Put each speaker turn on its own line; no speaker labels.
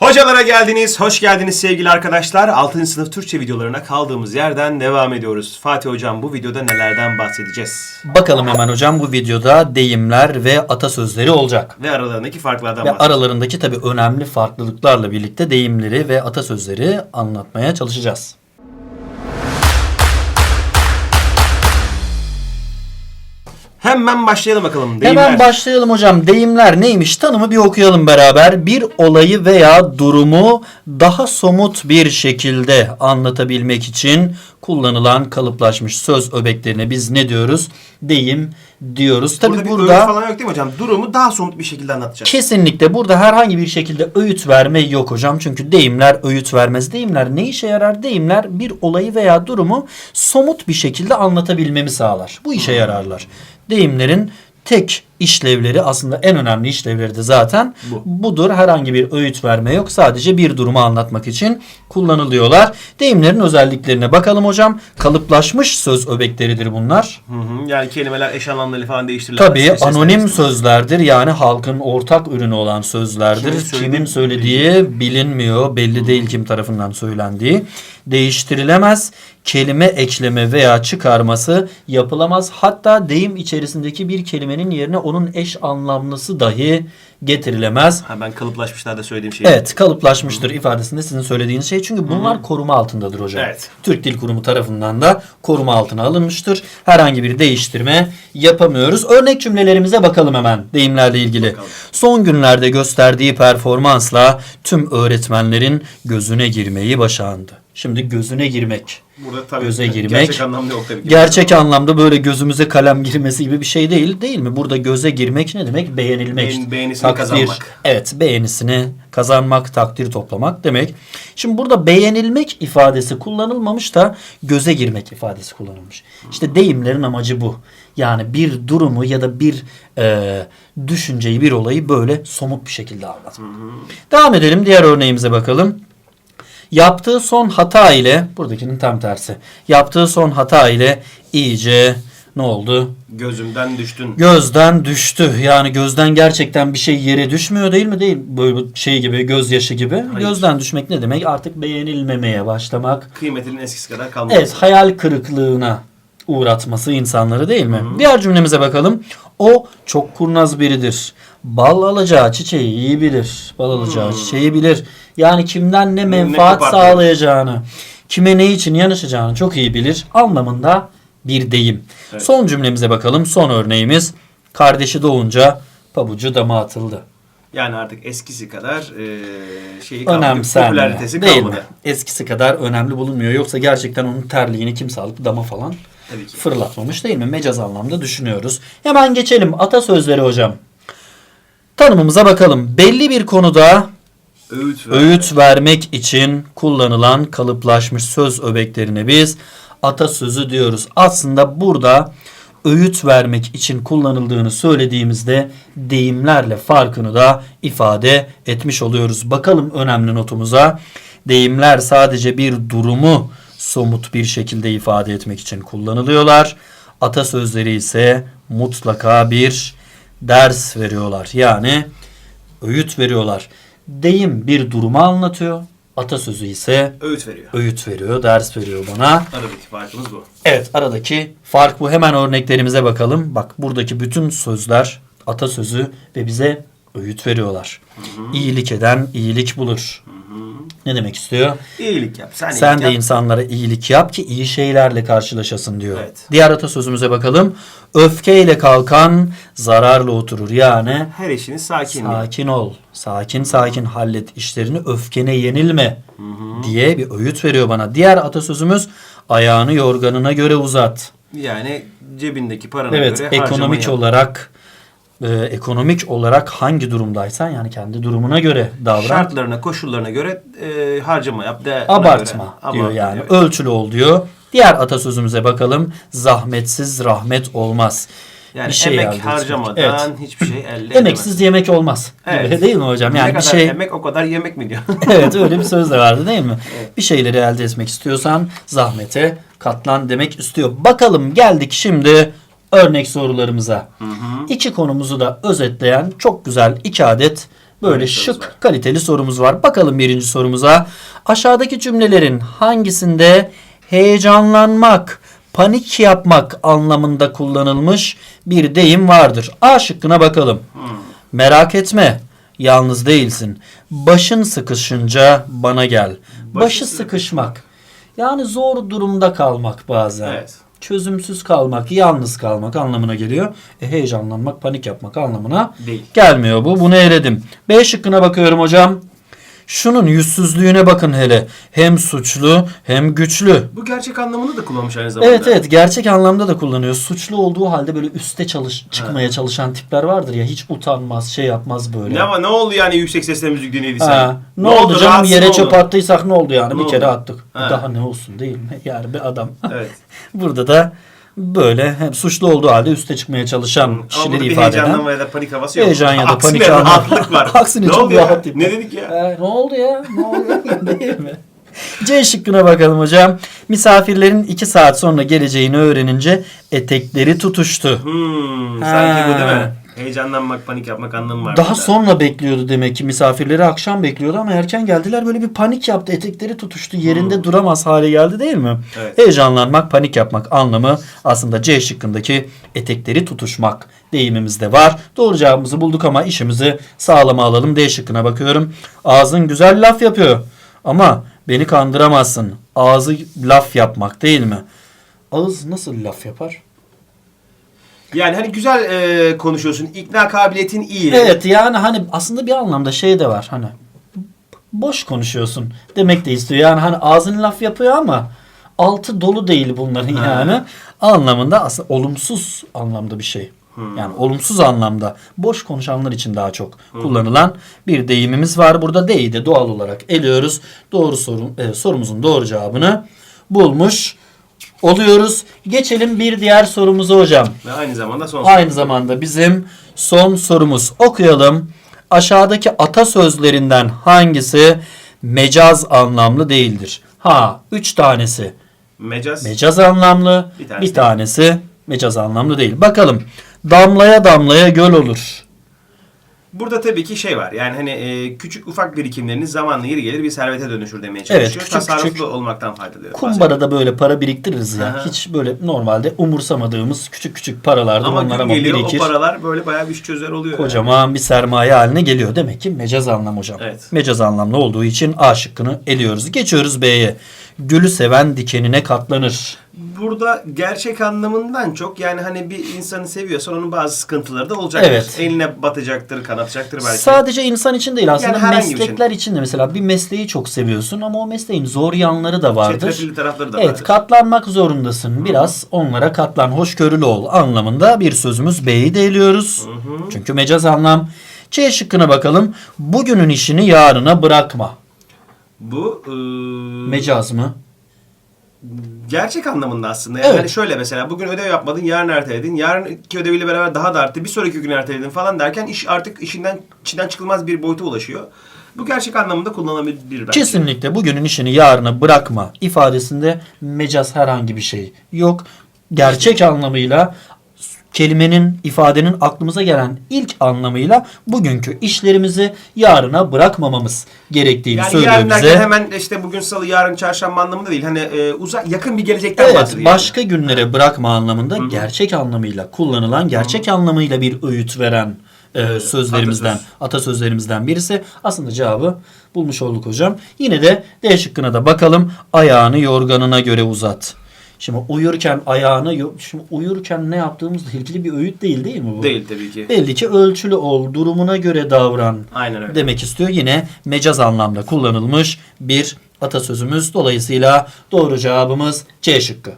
Hocalara geldiniz, hoş geldiniz sevgili arkadaşlar. 6. sınıf Türkçe videolarına kaldığımız yerden devam ediyoruz. Fatih Hocam bu videoda nelerden bahsedeceğiz?
Bakalım hemen hocam bu videoda deyimler ve atasözleri olacak.
Ve aralarındaki farklardan
Ve
bahsedeceğiz.
aralarındaki tabi önemli farklılıklarla birlikte deyimleri ve atasözleri anlatmaya çalışacağız.
Hemen başlayalım bakalım. Deyimler.
Hemen başlayalım hocam. Deyimler neymiş? Tanımı bir okuyalım beraber. Bir olayı veya durumu daha somut bir şekilde anlatabilmek için kullanılan kalıplaşmış söz öbeklerine biz ne diyoruz? Deyim diyoruz. Tabi
burada,
burada,
öğüt falan yok değil mi hocam? Durumu daha somut bir şekilde anlatacağız.
Kesinlikle burada herhangi bir şekilde öğüt verme yok hocam. Çünkü deyimler öğüt vermez. Deyimler ne işe yarar? Deyimler bir olayı veya durumu somut bir şekilde anlatabilmemi sağlar. Bu işe yararlar. Deyimlerin tek işlevleri aslında en önemli işlevleri de zaten
Bu.
budur. Herhangi bir öğüt verme yok. Sadece bir durumu anlatmak için kullanılıyorlar. Deyimlerin özelliklerine bakalım hocam. Kalıplaşmış söz öbekleridir bunlar.
Hı hı. Yani kelimeler eş anlamları falan değiştirilemez.
Tabii
Sesler
anonim
değiştirilemez.
sözlerdir. Yani halkın ortak ürünü olan sözlerdir.
Kimin
Kimin,
söylediği
söylediği bilinmiyor. Belli değil kim tarafından söylendiği. Değiştirilemez. Kelime ekleme veya çıkarması yapılamaz. Hatta deyim içerisindeki bir kelimenin yerine onun eş anlamlısı dahi getirilemez.
Ha, ben kalıplaşmışlarda söylediğim şey.
Evet kalıplaşmıştır ifadesinde sizin söylediğiniz şey. Çünkü bunlar koruma altındadır hocam.
Evet.
Türk Dil Kurumu tarafından da koruma altına alınmıştır. Herhangi bir değiştirme yapamıyoruz. Örnek cümlelerimize bakalım hemen deyimlerle ilgili.
Bakalım.
Son günlerde gösterdiği performansla tüm öğretmenlerin gözüne girmeyi başardı. Şimdi gözüne girmek.
Burada tabii
Göze girmek.
gerçek anlamda yok tabii ki.
Gerçek anlamda böyle gözümüze kalem girmesi gibi bir şey değil değil mi? Burada göze girmek ne demek? Beğenilmek.
Beğen- beğenisini kazanmak.
Evet beğenisini kazanmak, takdir toplamak demek. Şimdi burada beğenilmek ifadesi kullanılmamış da göze girmek ifadesi kullanılmış. İşte deyimlerin amacı bu. Yani bir durumu ya da bir e, düşünceyi, bir olayı böyle somut bir şekilde anlatmak. Devam edelim diğer örneğimize bakalım. Yaptığı son hata ile buradakinin tam tersi. Yaptığı son hata ile iyice ne oldu?
Gözümden düştün.
Gözden düştü. Yani gözden gerçekten bir şey yere düşmüyor değil mi? Değil. Böyle şey gibi gözyaşı gibi. Gözden düşmek ne demek? Artık beğenilmemeye başlamak.
Kıymetinin eskisi kadar kalmaması.
Evet hayal kırıklığına uğratması insanları değil mi? Diğer cümlemize bakalım. O çok kurnaz biridir. Bal alacağı çiçeği iyi bilir. Bal alacağı çiçeği bilir. Yani kimden ne menfaat
kopartıyor.
sağlayacağını, kime ne için yanışacağını çok iyi bilir anlamında bir deyim.
Evet.
Son cümlemize bakalım. Son örneğimiz. Kardeşi doğunca pabucu dama atıldı.
Yani artık eskisi kadar e, şeyi kalmadı. Popülaritesi
Değil
kalmadı.
mi? Eskisi kadar önemli bulunmuyor. Yoksa gerçekten onun terliğini kimse alıp dama falan
Tabii ki.
fırlatmamış değil mi? Mecaz anlamda düşünüyoruz. Hemen geçelim atasözleri hocam. Tanımımıza bakalım. Belli bir konuda
Öğüt ver.
öğüt vermek için kullanılan kalıplaşmış söz öbeklerine biz atasözü diyoruz. Aslında burada öğüt vermek için kullanıldığını söylediğimizde deyimlerle farkını da ifade etmiş oluyoruz. Bakalım önemli notumuza. Deyimler sadece bir durumu somut bir şekilde ifade etmek için kullanılıyorlar. Atasözleri ise mutlaka bir ders veriyorlar. Yani öğüt veriyorlar. Deyim bir durumu anlatıyor. Atasözü ise
Öğüt veriyor.
öğüt veriyor, ders veriyor bana.
Aradaki farkımız bu.
Evet aradaki fark bu. Hemen örneklerimize bakalım. Bak buradaki bütün sözler atasözü ve bize öğüt veriyorlar. İyilik eden iyilik bulur. Ne demek istiyor?
İyilik yap. Sen,
Sen
iyilik
de
yap.
insanlara iyilik yap ki iyi şeylerle karşılaşasın diyor.
Evet.
Diğer atasözümüze bakalım. Öfkeyle kalkan zararla oturur. Yani
Her işini sakin.
Sakin ol. Sakin sakin hallet işlerini. Öfkene yenilme diye bir öğüt veriyor bana. Diğer atasözümüz ayağını yorganına göre uzat.
Yani cebindeki parana
Evet,
göre
ekonomik
yap.
olarak e, ekonomik olarak hangi durumdaysan yani kendi durumuna göre davran.
Şartlarına, koşullarına göre e, harcama yap. De,
Abartma
göre.
diyor
Abartma,
yani.
evet.
Ölçülü ol diyor. Diğer atasözümüze bakalım. Zahmetsiz rahmet olmaz.
Yani
Bir şey
emek harcamadan
Evet.
hiçbir şey elde
Emeksiz yemek olmaz.
Evet.
Gibi değil mi hocam?
Ne
Yani bir
kadar
şey
emek o kadar yemek mi diyor?
evet öyle bir söz de vardı değil mi? Bir şeyleri elde etmek istiyorsan zahmete katlan demek istiyor. Bakalım geldik şimdi örnek sorularımıza. İki konumuzu da özetleyen çok güzel iki adet Böyle
Evet,
şık
var.
kaliteli sorumuz var. Bakalım birinci sorumuza. Aşağıdaki cümlelerin hangisinde heyecanlanmak, panik yapmak anlamında kullanılmış bir deyim vardır? A şıkkına bakalım. Merak etme, yalnız değilsin. Başın sıkışınca bana gel. Başı,
Başı
sıkışmak. Yani zor durumda kalmak bazen.
Evet.
Çözümsüz kalmak, yalnız kalmak anlamına geliyor. E, heyecanlanmak, panik yapmak anlamına
Değil.
gelmiyor bu. Bunu eledim. B şıkkına bakıyorum hocam. Şunun yüzsüzlüğüne bakın hele. Hem suçlu hem güçlü.
Bu gerçek anlamını da kullanmış aynı zamanda.
Evet evet gerçek anlamda da kullanıyor. Suçlu olduğu halde böyle üste çalış çıkmaya çalışan tipler vardır ya hiç utanmaz şey yapmaz böyle.
Ne, var- ne oldu yani yüksek sesle müzik dinlediysen?
Ha, ne, oldu canım
rahatsız
yere
mı
çöp attıysak ne oldu yani
Ne
bir
oldu?
kere attık.
Ha.
Daha ne olsun değil mi? Yani bir adam.
Evet.
Burada da böyle hem suçlu olduğu halde üste çıkmaya çalışan kişileri ifade eden.
heyecanlanma ya da panik havası yok.
Heyecan ya da
Aksine
panik anlamı.
rahatlık var.
Aksine
ne
çok
oldu ya?
rahat değil.
Ne dedik ya?
Ee, ne oldu ya? Ne oldu? Değil mi? C şıkkına bakalım hocam. Misafirlerin iki saat sonra geleceğini öğrenince etekleri tutuştu.
Hmm, sanki bu değil mi? Heyecanlanmak, panik yapmak anlamı var.
Daha
burada.
sonra bekliyordu demek ki misafirleri akşam bekliyordu ama erken geldiler böyle bir panik yaptı. Etekleri tutuştu yerinde duramaz hale geldi değil mi?
Hmm. Evet.
Heyecanlanmak, panik yapmak anlamı aslında C şıkkındaki etekleri tutuşmak deyimimizde var. Doğru cevabımızı bulduk ama işimizi sağlama alalım. D şıkkına bakıyorum. Ağzın güzel laf yapıyor ama beni kandıramazsın. Ağzı laf yapmak değil mi? Ağız nasıl laf yapar?
Yani hani güzel e, konuşuyorsun. ikna kabiliyetin iyi.
Evet yani hani aslında bir anlamda şey de var hani boş konuşuyorsun demek de istiyor. Yani hani ağzın laf yapıyor ama altı dolu değil bunların
Ha.
yani. Anlamında aslında olumsuz anlamda bir şey. Yani olumsuz anlamda boş konuşanlar için daha çok kullanılan bir deyimimiz var. Burada D'yi de doğal olarak eliyoruz. Doğru soru, e, sorumuzun doğru cevabını bulmuş oluyoruz. Geçelim bir diğer sorumuza hocam.
Ve aynı zamanda son
Aynı zamanda bizim son sorumuz. Okuyalım. Aşağıdaki atasözlerinden hangisi mecaz anlamlı değildir? Ha, üç tanesi
Mecaz.
mecaz anlamlı,
Bir
bir,
tanesi
tanesi mecaz anlamlı değil. Bakalım. Damlaya damlaya göl olur.
Burada tabii ki şey var. Yani hani e, küçük ufak birikimleriniz zamanla yeri gelir bir servete dönüşür demeye çalışıyor.
Evet, küçük
Tasarruflu
küçük
olmaktan faydalı.
Kumbarada böyle para biriktiririz ya.
Aha.
Hiç böyle normalde umursamadığımız küçük küçük paralardır.
Ama
Onlar
gün
ama
geliyor
birikir.
o paralar böyle bayağı bir iş çözer oluyor. yani.
Kocaman bir sermaye haline geliyor. Demek ki mecaz anlam hocam.
Evet.
Mecaz anlamlı olduğu için A şıkkını eliyoruz. Geçiyoruz B'ye. Gülü seven dikenine katlanır.
Burada gerçek anlamından çok yani hani bir insanı seviyorsan onun bazı sıkıntıları da olacaktır.
Evet.
Eline batacaktır, kanatacaktır belki.
Sadece insan için değil aslında
Yani bir
meslekler için de mesela bir mesleği çok seviyorsun ama o mesleğin zor yanları da vardır.
Çetrefilli tarafları da
Evet
vardır.
katlanmak zorundasın. Biraz onlara katlan, hoşgörülü ol anlamında bir sözümüz B'yi de eliyoruz. Çünkü mecaz anlam. C şıkkına bakalım. Bugünün işini yarına bırakma.
Bu e,
Mecaz mı?
Gerçek anlamında aslında. Yani
Evet.
hani şöyle mesela bugün ödev yapmadın, yarın erteledin. Yarınki ödeviyle beraber daha da arttı. Bir sonraki gün erteledin falan derken iş artık işinden içinden çıkılmaz bir boyuta ulaşıyor. Bu gerçek anlamında kullanılabilir bence.
Kesinlikle bugünün işini yarına bırakma ifadesinde mecaz herhangi bir şey yok. Gerçek anlamıyla kelimenin, ifadenin aklımıza gelen ilk anlamıyla bugünkü işlerimizi yarına bırakmamamız gerektiğini
Yani
söylüyor
yarın
bize.
hemen işte bugün salı, yarın çarşamba anlamında değil. Hani e, uzak, yakın bir gelecekten
Evet,
bahsediyor.
başka günlere bırakma anlamında gerçek anlamıyla kullanılan, gerçek anlamıyla bir öğüt veren e, sözlerimizden,
Atasöz.
atasözlerimizden birisi. Aslında cevabı bulmuş olduk hocam. Yine de D şıkkına da bakalım. Ayağını yorganına göre uzat. Şimdi uyurken ayağını, şimdi uyurken ne yaptığımızla ilgili bir öğüt değil değil mi bu?
Değil tabii ki.
Belli ki ölçülü ol, durumuna göre davran
Aynen öyle.
demek istiyor. Yine mecaz anlamda kullanılmış bir atasözümüz. Dolayısıyla doğru cevabımız C şıkkı.